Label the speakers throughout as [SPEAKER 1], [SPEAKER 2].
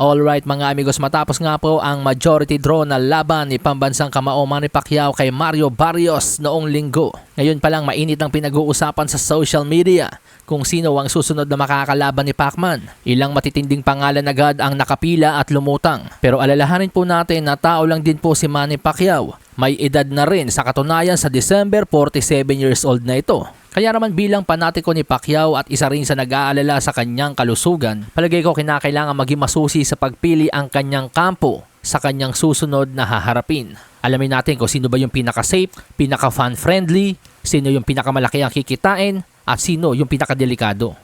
[SPEAKER 1] Alright mga amigos, matapos nga po ang majority draw na laban ni pambansang kamao Manny Pacquiao kay Mario Barrios noong linggo. Ngayon pa lang mainit ang pinag-uusapan sa social media kung sino ang susunod na makakalaban ni Pacman. Ilang matitinding pangalan agad ang nakapila at lumutang. Pero alalahanin po natin na tao lang din po si Manny Pacquiao. May edad na rin sa katunayan sa December 47 years old na ito. Kaya naman bilang panatiko ni Pacquiao at isa rin sa nag-aalala sa kanyang kalusugan, palagay ko kinakailangan maging masusi sa pagpili ang kanyang kampo sa kanyang susunod na haharapin. Alamin natin kung sino ba yung pinaka-safe, pinaka-fan friendly, sino yung pinakamalaki ang kikitain, at sino yung pinakadelikado.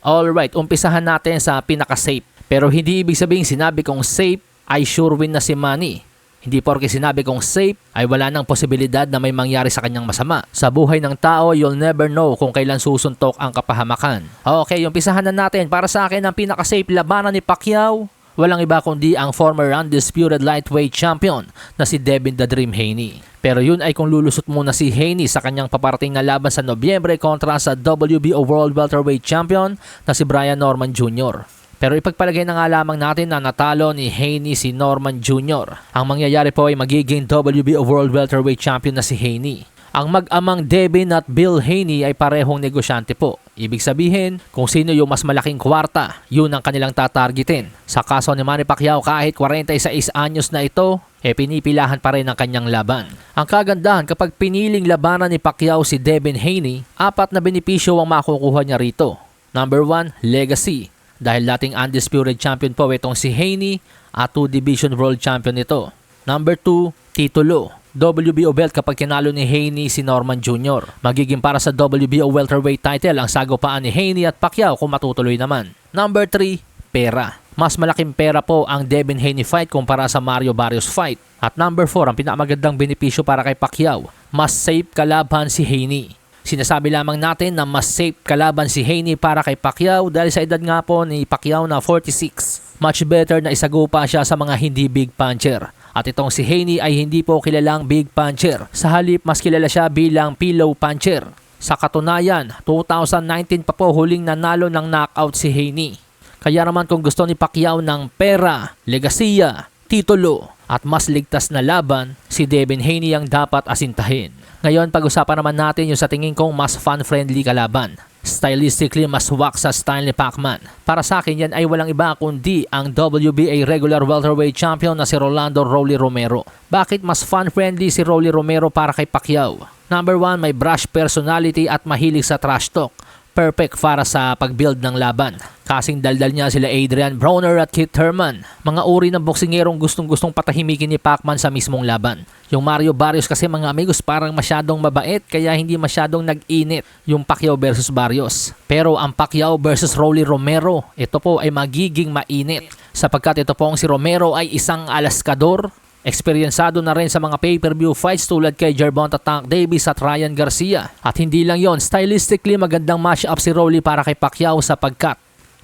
[SPEAKER 1] Alright, umpisahan natin sa pinaka-safe. Pero hindi ibig sabihin sinabi kong safe ay sure win na si Manny. Hindi porke sinabi kong safe ay wala nang posibilidad na may mangyari sa kanyang masama. Sa buhay ng tao, you'll never know kung kailan susuntok ang kapahamakan. Okay, umpisahan na natin. Para sa akin, ang pinaka-safe labanan ni Pacquiao, walang iba kundi ang former undisputed lightweight champion na si Devin the Dream Haney. Pero yun ay kung lulusot muna si Haney sa kanyang paparating na laban sa Nobyembre kontra sa WBO World Welterweight Champion na si Brian Norman Jr. Pero ipagpalagay na nga lamang natin na natalo ni Haney si Norman Jr. Ang mangyayari po ay magiging WBO World Welterweight Champion na si Haney. Ang mag-amang Devin at Bill Haney ay parehong negosyante po. Ibig sabihin, kung sino yung mas malaking kwarta, yun ang kanilang tatargetin. Sa kaso ni Manny Pacquiao kahit 46 anyos na ito, e pinipilahan pa rin ang kanyang laban. Ang kagandahan kapag piniling labanan ni Pacquiao si Devin Haney, apat na benepisyo ang makukuha niya rito. Number 1, legacy dahil dating undisputed champion po itong si Haney at 2 division world champion ito. Number 2, titulo. WBO belt kapag kinalo ni Haney si Norman Jr. Magiging para sa WBO welterweight title ang sagupaan ni Haney at Pacquiao kung matutuloy naman. Number 3, pera. Mas malaking pera po ang Devin Haney fight kumpara sa Mario Barrios fight. At number 4, ang pinakamagandang benepisyo para kay Pacquiao. Mas safe kalaban si Haney. Sinasabi lamang natin na mas safe kalaban si Haney para kay Pacquiao dahil sa edad nga po ni Pacquiao na 46. Much better na isagupa siya sa mga hindi big puncher. At itong si Haney ay hindi po kilalang big puncher. Sa halip mas kilala siya bilang pillow puncher. Sa katunayan, 2019 pa po huling nanalo ng knockout si Haney. Kaya naman kung gusto ni Pacquiao ng pera, legasiya, titulo at mas ligtas na laban, si Devin Haney ang dapat asintahin. Ngayon, pag-usapan naman natin yung sa tingin kong mas fan-friendly kalaban. Stylistically, mas wak sa style ni Pacman. Para sa akin, yan ay walang iba kundi ang WBA regular welterweight champion na si Rolando Rolly Romero. Bakit mas fan-friendly si Rolly Romero para kay Pacquiao? Number 1, may brush personality at mahilig sa trash talk perfect para sa pag-build ng laban. Kasing daldal niya sila Adrian Broner at Keith Herman. Mga uri ng boksingerong gustong-gustong patahimikin ni Pacman sa mismong laban. Yung Mario Barrios kasi mga amigos parang masyadong mabait kaya hindi masyadong nag-init yung Pacquiao versus Barrios. Pero ang Pacquiao versus Rolly Romero, ito po ay magiging mainit. Sapagkat ito pong si Romero ay isang alaskador Eksperyensado na rin sa mga pay-per-view fights tulad kay Gervonta Tank Davis at Ryan Garcia. At hindi lang yon, stylistically magandang match-up si Rolly para kay Pacquiao sapagkat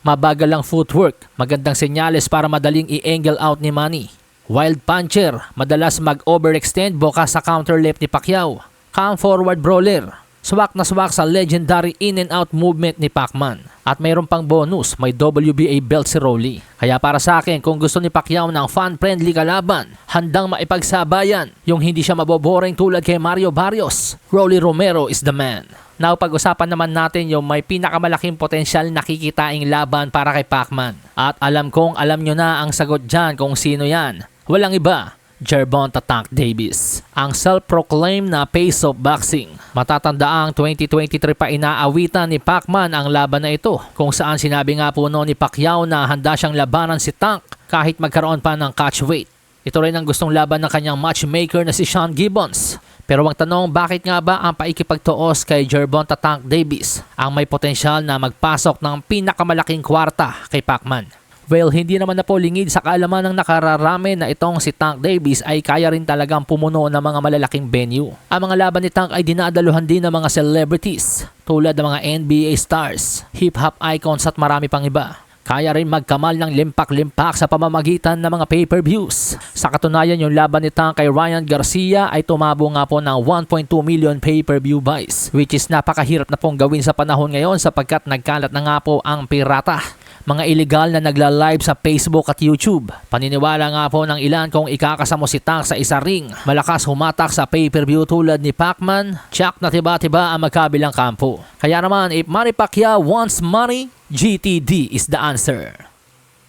[SPEAKER 1] mabagal ang footwork, magandang senyales para madaling i-angle out ni Manny. Wild puncher, madalas mag-overextend buka sa counter left ni Pacquiao. Come forward brawler, swak na swak sa legendary in and out movement ni Pacman. At mayroon pang bonus, may WBA belt si Rolly. Kaya para sa akin, kung gusto ni Pacquiao ng fan-friendly kalaban, handang maipagsabayan yung hindi siya maboboring tulad kay Mario Barrios, Rolly Romero is the man. Now, pag-usapan naman natin yung may pinakamalaking potensyal na kikitaing laban para kay Pacman. At alam kong alam nyo na ang sagot dyan kung sino yan. Walang iba, Gervonta Tank Davis. Ang self-proclaimed na pace of boxing. Matatanda ang 2023 pa inaawitan ni Pacman ang laban na ito kung saan sinabi nga po noon ni Pacquiao na handa siyang labanan si Tank kahit magkaroon pa ng catch weight. Ito rin ang gustong laban ng kanyang matchmaker na si Sean Gibbons. Pero ang tanong bakit nga ba ang paikipagtuos kay Gervonta Tank Davis ang may potensyal na magpasok ng pinakamalaking kwarta kay Pacman? Well, hindi naman na po lingid sa kaalaman ng nakararami na itong si Tank Davis ay kaya rin talagang pumuno ng mga malalaking venue. Ang mga laban ni Tank ay dinadaluhan din ng mga celebrities tulad ng mga NBA stars, hip-hop icons at marami pang iba. kaya rin magkamal ng limpak-limpak sa pamamagitan ng mga pay-per-views. Sa katunayan, yung laban ni Tang kay Ryan Garcia ay tumabo nga po ng 1.2 million pay-per-view buys, which is napakahirap na pong gawin sa panahon ngayon sapagkat nagkalat na nga po ang pirata mga illegal na nagla-live sa Facebook at YouTube. Paniniwala nga po ng ilan kung ikakasamo si Tang sa isa ring. Malakas humatak sa pay-per-view tulad ni Pacman, tsak na tiba-tiba ang magkabilang kampo. Kaya naman, if Manny Pacquiao wants money, GTD is the answer.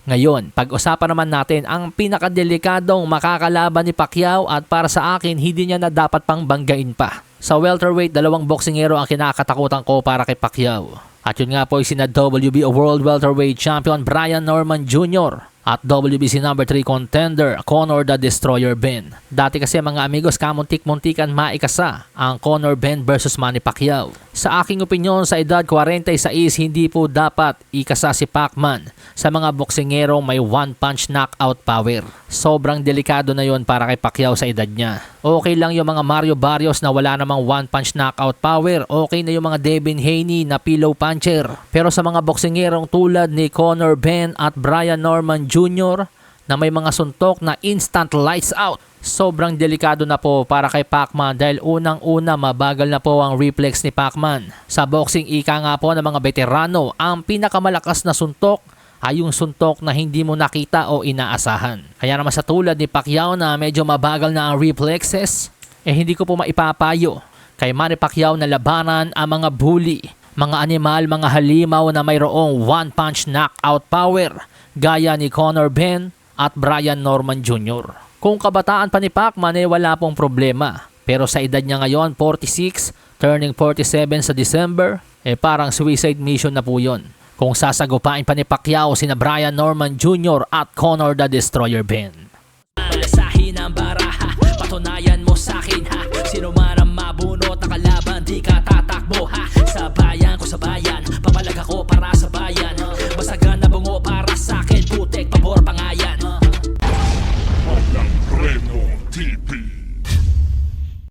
[SPEAKER 1] Ngayon, pag-usapan naman natin ang pinakadelikadong makakalaban ni Pacquiao at para sa akin hindi niya na dapat pang banggain pa. Sa welterweight, dalawang boksingero ang kinakatakutan ko para kay Pacquiao. At yun nga po ay sina WBO World Welterweight Champion Brian Norman Jr. at WBC number 3 contender Conor the Destroyer Ben. Dati kasi mga amigos kamuntik-muntikan maikasa ang Conor Ben versus Manny Pacquiao. Sa aking opinyon sa edad 46 hindi po dapat ikasa si Pacman sa mga boksingerong may one punch knockout power. Sobrang delikado na yon para kay Pacquiao sa edad niya. Okay lang yung mga Mario Barrios na wala namang one punch knockout power. Okay na yung mga Devin Haney na pillow puncher. Pero sa mga boksingerong tulad ni Conor Ben at Brian Norman. Na may mga suntok na instant lights out. Sobrang delikado na po para kay Pacman dahil unang-una mabagal na po ang reflex ni Pacman. Sa boxing ika nga po ng mga veterano, ang pinakamalakas na suntok ay yung suntok na hindi mo nakita o inaasahan. Kaya naman sa tulad ni Pacquiao na medyo mabagal na ang reflexes, eh hindi ko po maipapayo kay Manny Pacquiao na labanan ang mga bully, mga animal, mga halimaw na mayroong one-punch knockout power gaya ni Conor Ben at Brian Norman Jr. Kung kabataan pa ni Pacman eh wala pong problema. Pero sa edad niya ngayon, 46, turning 47 sa December, eh parang suicide mission na po yun. Kung sasagupain pa ni Pacquiao sina Brian Norman Jr. at Conor the Destroyer Ben.